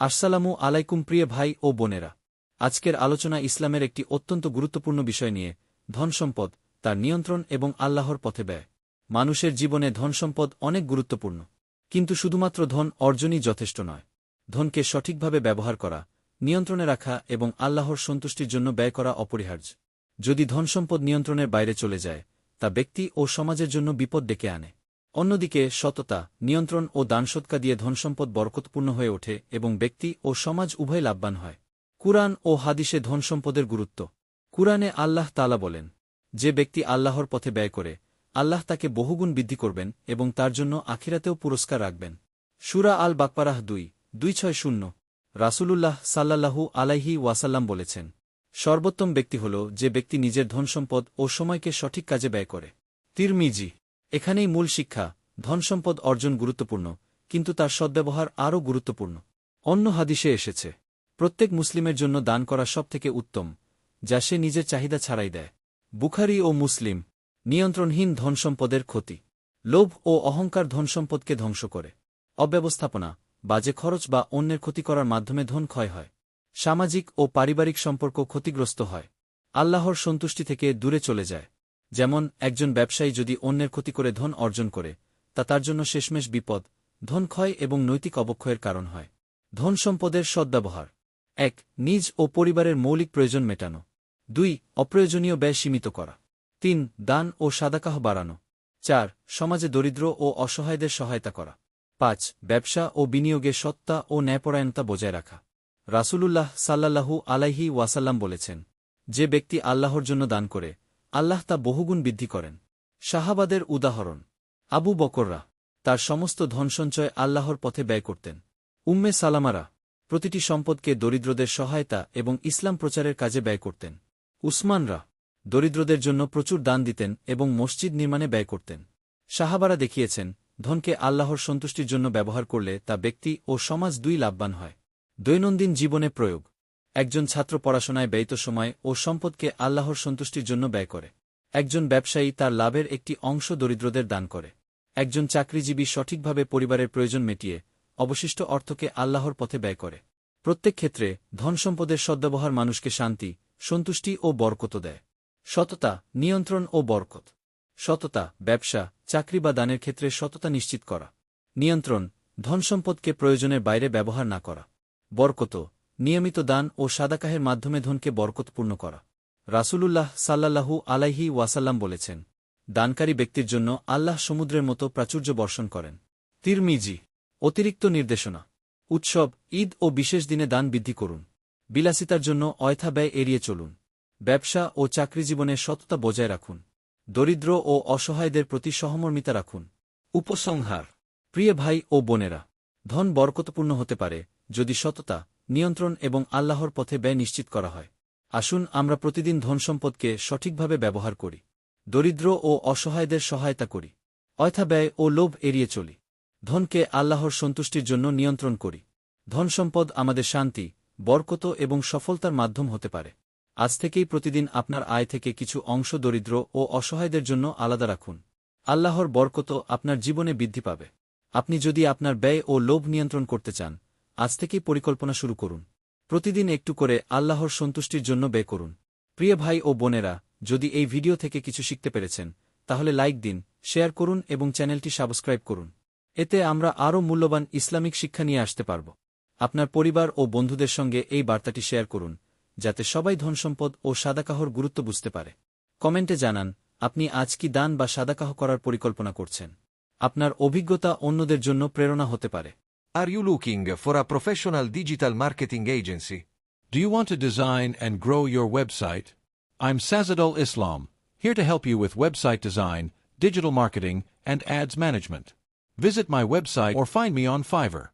আসসালামু আলাইকুম প্রিয় ভাই ও বোনেরা। আজকের আলোচনা ইসলামের একটি অত্যন্ত গুরুত্বপূর্ণ বিষয় নিয়ে ধনসম্পদ তার নিয়ন্ত্রণ এবং আল্লাহর পথে ব্যয়। মানুষের জীবনে ধনসম্পদ অনেক গুরুত্বপূর্ণ, কিন্তু শুধুমাত্র ধন অর্জনই যথেষ্ট নয়। ধনকে সঠিকভাবে ব্যবহার করা, নিয়ন্ত্রণে রাখা এবং আল্লাহর সন্তুষ্টির জন্য ব্যয় করা অপরিহার্য। যদি ধনসম্পদ নিয়ন্ত্রণের বাইরে চলে যায়, তা ব্যক্তি ও সমাজের জন্য বিপদ ডেকে আনে। অন্যদিকে, সততা, নিয়ন্ত্রণ ও দানসৎকা দিয়ে ধনসম্পদ বরকতপূর্ণ হয়ে ওঠে এবং ব্যক্তি ও সমাজ উভয় লাভবান হয়। কুরআন ও হাদিসে ধনসম্পদের গুরুত্ব। কুরআনে আল্লাহ তালা বলেন, যে ব্যক্তি আল্লাহর পথে ব্যয় করে, আল্লাহ তাকে বহুগুণ বৃদ্ধি করবেন এবং তার জন্য আখিরাতেও পুরস্কার রাখবেন। সুরা আল বাকপারাহ দুই দুই ছয় শূন্য। রাসূলুল্লাহ সাল্লাল্লাহু আলাইহি ওয়াসাল্লাম বলেছেন, সর্বোত্তম ব্যক্তি হল যে ব্যক্তি নিজের ধনসম্পদ ও সময়কে সঠিক কাজে ব্যয় করে। তিরমিজি এখানেই মূল শিক্ষা ধনসম্পদ অর্জন গুরুত্বপূর্ণ, কিন্তু তার সদ্ব্যবহার আরও গুরুত্বপূর্ণ। অন্য হাদিসে এসেছে, প্রত্যেক মুসলিমের জন্য দান করা সবথেকে উত্তম, যা সে নিজের চাহিদা ছাড়াই দেয়। বুখারি ও মুসলিম, নিয়ন্ত্রণহীন ধনসম্পদের ক্ষতি, লোভ ও অহংকার ধনসম্পদকে ধ্বংস করে। অব্যবস্থাপনা, বাজে খরচ বা অন্যের ক্ষতি করার মাধ্যমে ধন ক্ষয় হয়। সামাজিক ও পারিবারিক সম্পর্ক ক্ষতিগ্রস্ত হয়। আল্লাহর সন্তুষ্টি থেকে দূরে চলে যায়। যেমন, একজন ব্যবসায়ী যদি অন্যের ক্ষতি করে ধন অর্জন করে, তা তার জন্য শেষমেশ বিপদ, ধন ক্ষয় এবং নৈতিক অবক্ষয়ের কারণ হয়। ধন সম্পদের সদ্ব্যবহার। এক, নিজ ও পরিবারের মৌলিক প্রয়োজন মেটানো। দুই, অপ্রয়োজনীয় ব্যয় সীমিত করা। তিন, দান ও সাদাকাহ বাড়ানো। চার, সমাজে দরিদ্র ও অসহায়দের সহায়তা করা। পাঁচ, ব্যবসা ও বিনিয়োগে সত্তা ও ন্যায়পরায়ণতা বজায় রাখা। রাসূলুল্লাহ সাল্লাল্লাহু আলাইহি ওয়াসাল্লাম বলেছেন, যে ব্যক্তি আল্লাহর জন্য দান করে আল্লাহ তা বহুগুণ বৃদ্ধি করেন। শাহাবাদের উদাহরণ, আবু বকররা তার সমস্ত ধনসঞ্চয় আল্লাহর পথে ব্যয় করতেন। উম্মে সালামারা প্রতিটি সম্পদকে দরিদ্রদের সহায়তা এবং ইসলাম প্রচারের কাজে ব্যয় করতেন। উসমানরা দরিদ্রদের জন্য প্রচুর দান দিতেন এবং মসজিদ নির্মাণে ব্যয় করতেন। সাহাবারা দেখিয়েছেন, ধনকে আল্লাহর সন্তুষ্টির জন্য ব্যবহার করলে তা ব্যক্তি ও সমাজ দুই লাভবান হয়। দৈনন্দিন জীবনে প্রয়োগ একজন ছাত্র পড়াশোনায় ব্যয়িত সময় ও সম্পদকে আল্লাহর সন্তুষ্টির জন্য ব্যয় করে। একজন ব্যবসায়ী তার লাভের একটি অংশ দরিদ্রদের দান করে। একজন চাকরিজীবী সঠিকভাবে পরিবারের প্রয়োজন মেটিয়ে অবশিষ্ট অর্থকে আল্লাহর পথে ব্যয় করে। প্রত্যেক ক্ষেত্রে ধনসম্পদের সদ্ব্যবহার মানুষকে শান্তি, সন্তুষ্টি ও বরকত দেয়। সততা, নিয়ন্ত্রণ ও বরকত। সততা, ব্যবসা, চাকরি বা দানের ক্ষেত্রে সততা নিশ্চিত করা। নিয়ন্ত্রণ ধনসম্পদকে প্রয়োজনের বাইরে ব্যবহার না করা। বরকত নিয়মিত দান ও সাদাকাহের মাধ্যমে ধনকে বরকতপূর্ণ করা। রাসূলুল্লাহ সাল্লাল্লাহু আলাইহি ওয়াসাল্লাম বলেছেন, দানকারী ব্যক্তির জন্য আল্লাহ সমুদ্রের মতো প্রাচুর্য বর্ষণ করেন। তিরমিজি, অতিরিক্ত নির্দেশনা, উৎসব, ঈদ ও বিশেষ দিনে দান বৃদ্ধি করুন। বিলাসিতার জন্য অয়থা ব্যয় এড়িয়ে চলুন। ব্যবসা ও চাকরিজীবনে সততা বজায় রাখুন। দরিদ্র ও অসহায়দের প্রতি সহমর্মিতা রাখুন। উপসংহার, প্রিয় ভাই ও বোনেরা, ধন বরকতপূর্ণ হতে পারে যদি সততা নিয়ন্ত্রণ এবং আল্লাহর পথে ব্যয় নিশ্চিত করা হয়। আসুন আমরা প্রতিদিন ধনসম্পদকে সঠিকভাবে ব্যবহার করি। দরিদ্র ও অসহায়দের সহায়তা করি। অয়থা ব্যয় ও লোভ এড়িয়ে চলি। ধনকে আল্লাহর সন্তুষ্টির জন্য নিয়ন্ত্রণ করি। ধনসম্পদ আমাদের শান্তি, বরকত এবং সফলতার মাধ্যম হতে পারে। আজ থেকেই প্রতিদিন আপনার আয় থেকে কিছু অংশ দরিদ্র ও অসহায়দের জন্য আলাদা রাখুন। আল্লাহর বরকত আপনার জীবনে বৃদ্ধি পাবে। আপনি যদি আপনার ব্যয় ও লোভ নিয়ন্ত্রণ করতে চান আজ থেকেই পরিকল্পনা শুরু করুন। প্রতিদিন একটু করে আল্লাহর সন্তুষ্টির জন্য ব্যয় করুন। প্রিয় ভাই ও বোনেরা, যদি এই ভিডিও থেকে কিছু শিখতে পেরেছেন, তাহলে লাইক দিন, শেয়ার করুন এবং চ্যানেলটি সাবস্ক্রাইব করুন। এতে আমরা আরও মূল্যবান ইসলামিক শিক্ষা নিয়ে আসতে পারব। আপনার পরিবার ও বন্ধুদের সঙ্গে এই বার্তাটি শেয়ার করুন, যাতে সবাই ধনসম্পদ ও সাদাকাহর গুরুত্ব বুঝতে পারে। কমেন্টে জানান, আপনি আজ কি দান বা সাদাকাহ করার পরিকল্পনা করছেন? আপনার অভিজ্ঞতা অন্যদের জন্য প্রেরণা হতে পারে। Are you looking for a professional digital marketing agency? Do you want to design and grow your website? I'm Sazadul Islam, here to help you with website design, digital marketing, and ads management. Visit my website or find me on Fiverr.